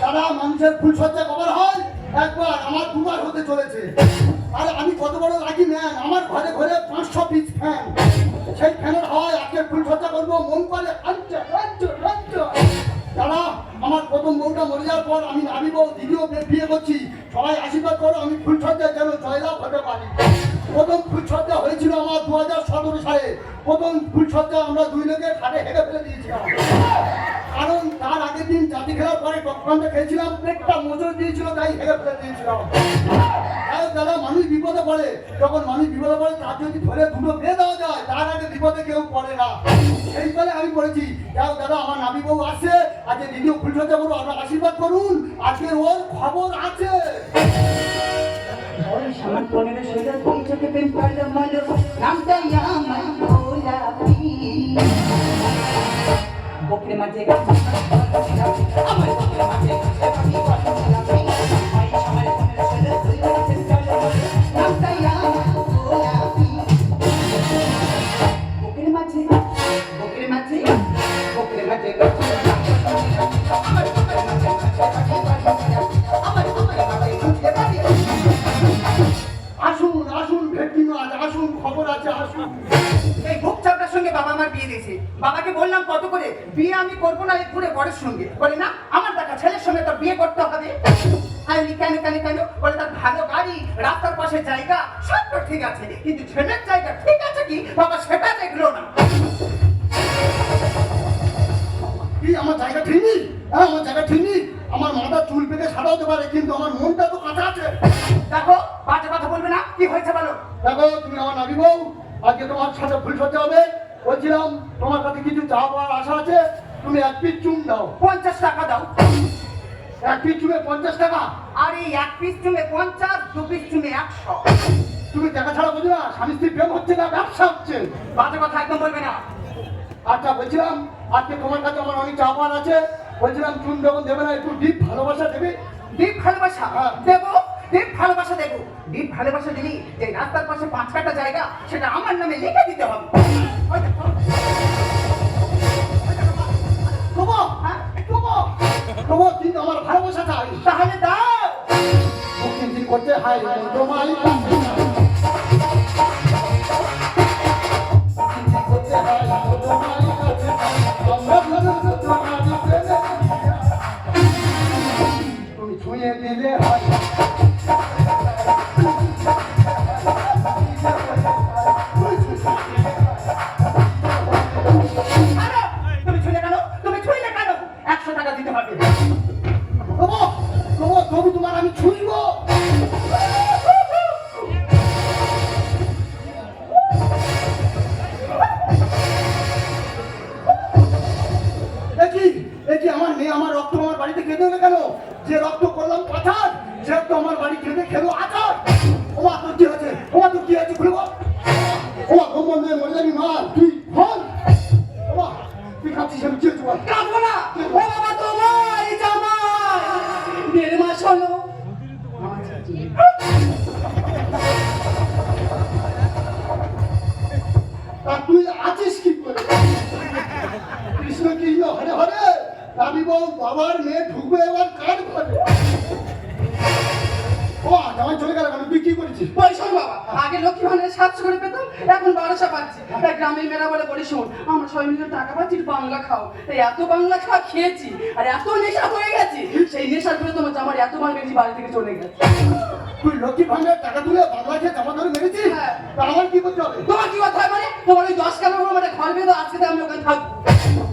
তারা মানুষের আমি পিস ফ্যান সেই ফ্যানের হয়, আজকে ফুলসজ্জা করব, মন করে রাজ্য আমার প্রথম বউটা মরে যাওয়ার পর আমি বউ দ্বিতীয় বিয়ে- করছি। সবাই আশীর্বাদ করো, আমি ফুলসজ্জা যেন জয়লাভ হতে পারি। প্রথম ফুলসজ্জা হয়েছিল আমার দু হাজার সতেরো সালে। প্রথম ফুলসজ্জা আমরা দুই লোকে খাটে হেঁটে ফেলে দিয়েছিলাম। কারণ তার আগের দিন জাতি খেলার পরে টকপানটা খেয়েছিলাম পেটটা মজুর দিয়েছিল, তাই হেগে ফেলে দিয়েছিলাম। দাদা, মানুষ বিপদে পড়ে। যখন মানুষ বিপদে পড়ে, তার যদি ধরে দুটো পেয়ে দেওয়া যায়, তার আগে বিপদে কেউ পড়ে না। সেই ফলে আমি বলেছি, যাও দাদা, আমার নাবি বউ আছে আজকে দ্বিতীয় ফুলসজ্জা করব আপনার আশীর্বাদ করুন। আজকে ওর খবর আছে। সামান পনেরো ষোলো দুই চোখে ভালো মলো নামটাই আমার গোলাপি বকরে মাঝে আমার বকরে মাঝে সঙ্গে তো বিয়ে করতে হবে। আমি কেন কেন কেন? বলে তার ভালো গাড়ি রাস্তার পাশে জায়গা সব তো ঠিক আছে। কিন্তু ছেলের জায়গা ঠিক আছে কি? বাবা সেটা দেখল না। কি আমার জায়গা ঠিক নেই? হ্যাঁ আমার জায়গা ঠিক নেই। আমার মাথা চুল পেতে সারা হতে পারে কিন্তু আমার মনটা তো কাঁচা আছে। দেখো বাজে কথা বলবে না? কি হয়েছে বলো? দেখো তুমি আমার নাবি বউ আজকে তোমার সাথে ফুল সজ্জা হবে। বলছিলাম তোমার কাছে কিছু চা পাওয়ার আশা আছে। তুমি এক পিস চুম দাও। পঞ্চাশ টাকা দাও। এক পিস চুমে পঞ্চাশ টাকা। আর এই এক পিস চুমে পঞ্চাশ দু পিস চুমে একশো। তুমি টাকা ছাড়া বুঝো না স্বামী স্ত্রী প্রেম হচ্ছে না ব্যবসা হচ্ছে। বাজে কথা একদম বলবে না। আচ্ছা বলছিলাম আজকে তোমার কাছে আমার অনেক চা আছে। বলছিলাম চুন যখন দেবে না একটু ডিপ ভালোবাসা দেবে। ভালোবাসা? হ্যাঁ। দেবো? দীপ ভালোবাসা দেবো? দীপ ভালোবাসা দিলি যে রাস্তার পাশে পাঁচ কাটা জায়গা সেটা আমার নামে লিখে দিতে হবে। তবু কিন্তু আমার ভালোবাসা চাই তাহলে দাও। দিন করতে হাই তোমায় করতে হাই তোমায় সে রক্ত আমার বাড়ি খেতে খেলো পাচ্ছি। গ্রামের মেয়েরা বলে বলি শোন আমরা টাকা পাচ্ছি বাংলা খাও। তাই এত বাংলা খাওয়া খেয়েছি আর এত নেশা হয়ে গেছে সেই নেশার তোমার আমার এত বেশি বাড়ি থেকে চলে গেছে। তুই লক্ষ্মী টাকা তুলে বাংলা খেয়ে জামা ধরে মেরেছিস? হ্যাঁ। আমার কি করতে হবে? তোমার কি কথা হয় মানে? তোমার ওই দশ কালো মানে ঘর বেঁধে আজকে আমি ওখানে থাকব।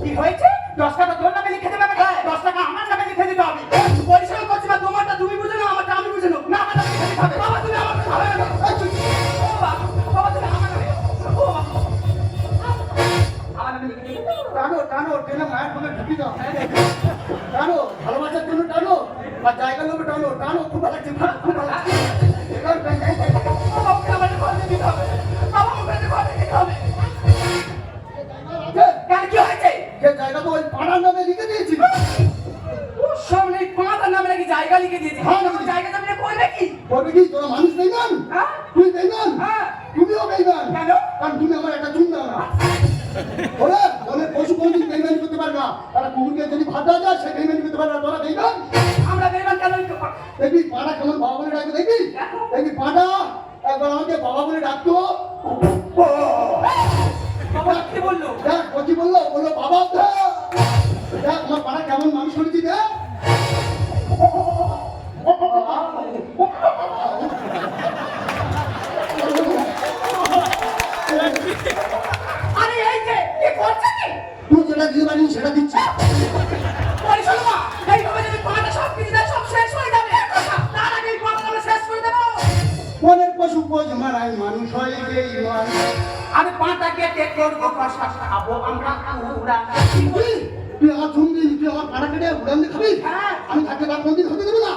কি হয়েছে? দশ টাকা তোর নামে লিখে দেবে? না দশ টাকা আমার নামে লিখে দিতে হবে। পরিশ্রম করছি না তোমারটা তুমি জায়গা তো ওই পাড়ার নামে লিখে দিয়েছি। সামনে পাঁচটার নামে নাকি জায়গা লিখে দিয়েছে। হ্যাঁ, জায়গা জমি করবে কি বলবে কি তোরা মানুষ বেইমান? তুই বেইমান তুমিও বেইমান কেন? কারণ তুমি আমার একটা চুমু শুনবে না ওরে বলে পশু কোনদিন পেমেন্ট করতে পারবে না। তারা কুকুরকে যদি ভাত যায় সে পেমেন্ট করতে পারবে না। তোরা দেখবেন আমরা বেরোবেন কেন দেখবি পাটা কেমন বাবা বলে ডাকবে দেখবি? দেখবি পাটা একবার আমাকে বাবা বলে ডাকতো। বাবা কি বলল? বলল বলল বাবা দেখ আমার পাড়া কেমন মানুষ করেছি দেখ। আরে এই যে কি করছিস তুই যেটা দিয়ে সেটা কেটে করব কষা খাব আমরা কুড়া তুই আমার চুম দিলি তুই আমার পাড়া কেটে উড়ান খাবি? হ্যাঁ। আমি থাকলে তার কোনদিন হতে দেবো না?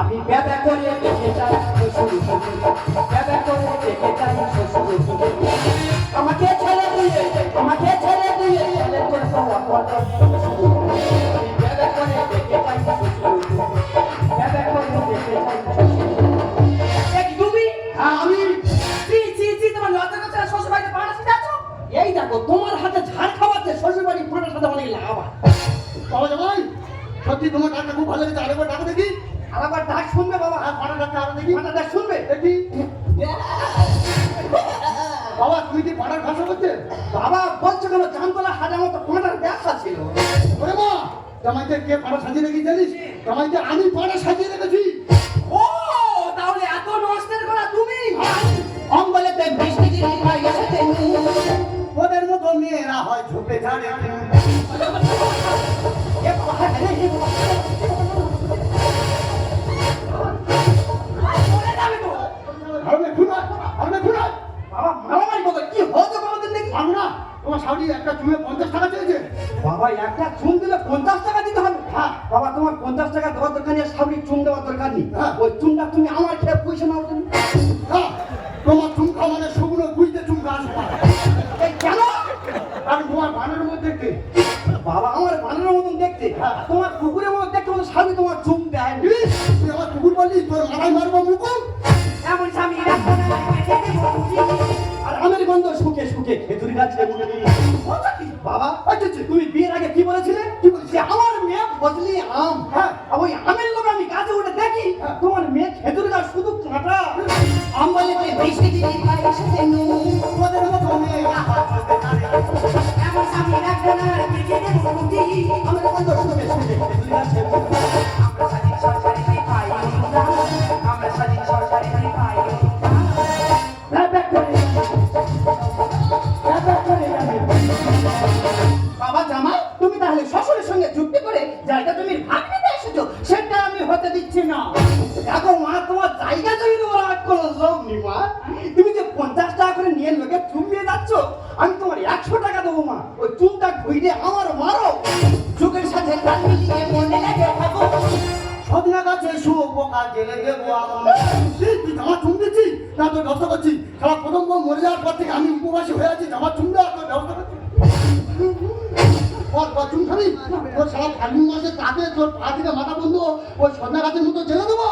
আমি ব্যাবা করে দেখে যাই শ্বশুর ব্যাবা করে দেখে যাই শ্বশুর আমাকে ছেড়ে দিয়ে, আমাকে ছেড়ে দিয়ে চলে তোর সওয়া কথা করে দেখে যাই শ্বশুর পাড়া এই দেখো, তোমার হাতে ঝাড় খাওয়াচ্ছে শ্বশুর বাড়ি ফাটার সাথে অনেক লাভ আছে। সত্যি তোমার ডাক্তার খুব ভালো লেগেছে, আরেকবার ডাকা দেখি। আরেকবার ডাক শুনবে বাবা আর ডাক্তার আরও দেখি পাটা ডাক শুনবে? দেখি। বাবা তুমি কি পাড়ার ভাষা করছে বাবা বলছো কেন? জানতলা হাজার মতো পাঁটার ব্যবসা ছিল? ওরে মা জামাইকে কে পাড়া সাজিয়ে রেখে জানিস? জামাইকে আমি পাড়া সাজিয়ে রেখেছি। ও তাহলে এত নষ্টের করা তুমি? অম্বলেতে বৃষ্টি দিন ভাই এসেছে। ওদের মতো মেয়েরা হয় ঝোপে ঝাড়ে। শাড়ি একটা চুমে পঞ্চাশ টাকা চেয়েছে। বাবা একটা চুন দিলে পঞ্চাশ টাকা দিতে হবে। হ্যাঁ। বাবা তোমার পঞ্চাশ টাকা দেওয়ার দরকার নেই সাবরি চুন দেওয়ার দরকার নেই। হ্যাঁ। ওই চুনটা তুমি আমার সুখে সুখে গাছে দিই বলছো কি? বাবা? তুমি বিয়ের আগে কি বলেছিলে? কি আমার মেয়ে বদলি আম হ্যাঁ? ওই আমের লোক আমি গাছে উঠে দেখি তোমার মেয়ে খেতুরি গাছ শুধু কাঁটা। আম বলে দিন মতো হয় রাখব না। আমার বন্ধ সুখে সুখে গাছে ওই আমার মারো। যুগের সাথে তাল মিলিয়ে মনে লাগে থাকো। সদনা গাছে শুয়োপোকা জেলে দেবো তুই জামা চুম দিচ্ছিস না তোর ব্যবস্থা করছি। সারা প্রথম মরে যাওয়ার পর থেকে আমি উপবাসী হয়ে আছি জামা চুম দেওয়া তোর ব্যবস্থা করছি। বল বল চুম খাবি? তোর সারা ফাল্গুন মাসে তাতে তোর পা থেকে মাথা বন্ধ ওই সদনা গাছের মতো জেলে দেবো।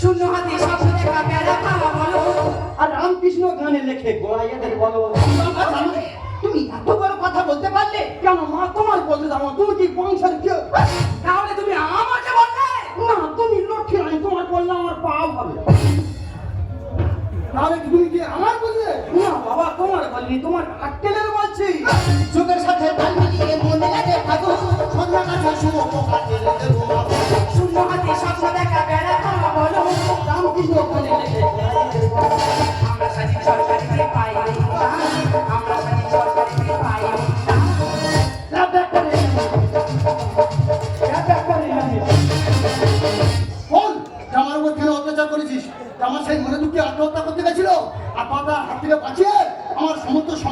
শূন্য হাতে স্বপ্ন দেখা বেড়া পাওয়া বলো। আর রামকৃষ্ণ গানে লেখে গোড়াইয়াদের বলো। তুমি এত কেন মা তোমার বলতে যাব, তুমি কি বংশের কেউ? তাহলে তুমি আমাকে বললে? না, তুমি লক্ষ্মী তোমার বললে আমার হবে। আমার না, বাবা, তোমার বললি, তোমার বলছি। চোখের সাথে শুয়োপোকা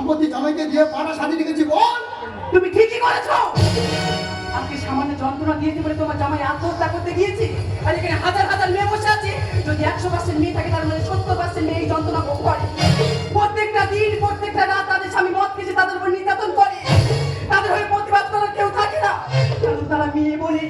সম্পত্তি জামাইকে দিয়ে পাড়া সাজিয়ে রেখেছি, বল। তুমি ঠিকই করেছ। আজকে সামান্য যন্ত্রণা দিয়েছে বলে তোমার জামাই আত্মহত্যা করতে গিয়েছি। আর এখানে হাজার হাজার মেয়ে বসে আছে। যদি একশো পার্সেন্ট মেয়ে থাকে, তার মানে সত্তর পার্সেন্ট মেয়ে এই যন্ত্রণা ভোগ করে। প্রত্যেকটা দিন, প্রত্যেকটা রাত তাদের স্বামী মদ খেয়েছে, তাদের উপর নির্যাতন করে। তাদের হয়ে প্রতিবাদ করার কেউ থাকে না। কারণ তারা মেয়ে বলে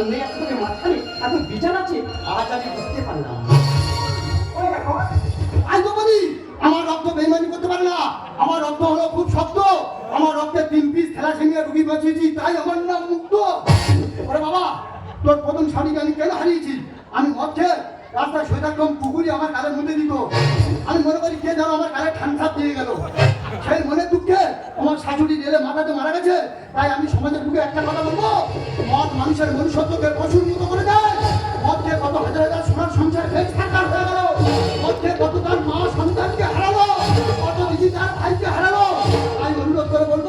আছে বলে মাঝখানে এত বিচার আছে আজ আমি বুঝতে পারলাম আমার রক্ত বেইমানি করতে পারে না আমার রক্ত হলো খুব শক্ত আমার রক্তে তিন পিস থ্যালাসেমিয়া রুগী বাঁচিয়েছি তাই আমার নাম মুক্ত ওরে বাবা তোর প্রথম স্বামীকে আমি কেন হারিয়েছি আমি মদ রাস্তায় থাকতাম পুকুরি আমার কালের মধ্যে দিত আমি মনে করি কে যেন আমার কালে ঠান্ডা দিয়ে গেল শাশুড়ি রেলে মাথাতে মারা গেছে, তাই আমি সমাজের বুকে একটা কথা বলব। মদ মানুষের মনুষ্যত্বকে পশুর মতো করে দেয়। মদ খেয়ে কত হাজার হাজার সোনার সংসার খেয়ে ছাড়খাড় হয়ে গেল। মধ্যে কত তার মা সন্তানকে হারালো, কত দিদি তার ভাইকে হারালো। আমি অনুরোধ করে বলব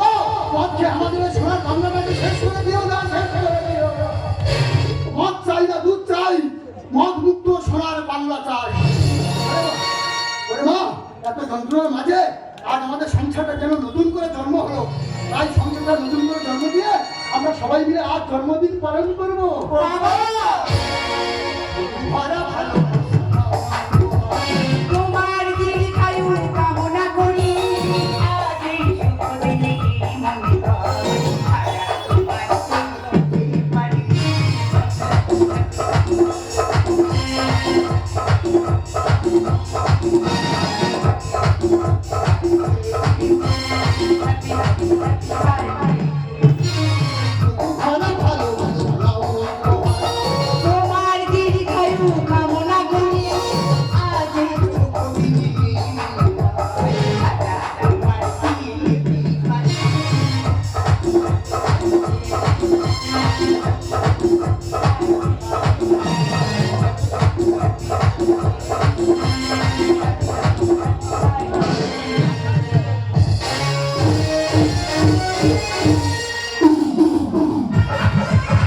মধ্যে আমাদের সোনার বাংলাটাকে শেষ করে দিও না, শেষ করে মদ চাই না, দুধ চাই, মদ মুক্ত সোনার বাংলা চাই। এত যন্ত্রণার মাঝে আজ আমাদের সংসারটা যেন নতুন করে জন্ম হলো। তাই সংসারটা নতুন করে জন্ম দিয়ে আমরা সবাই মিলে আজ জন্মদিন পালন করব। ভালো।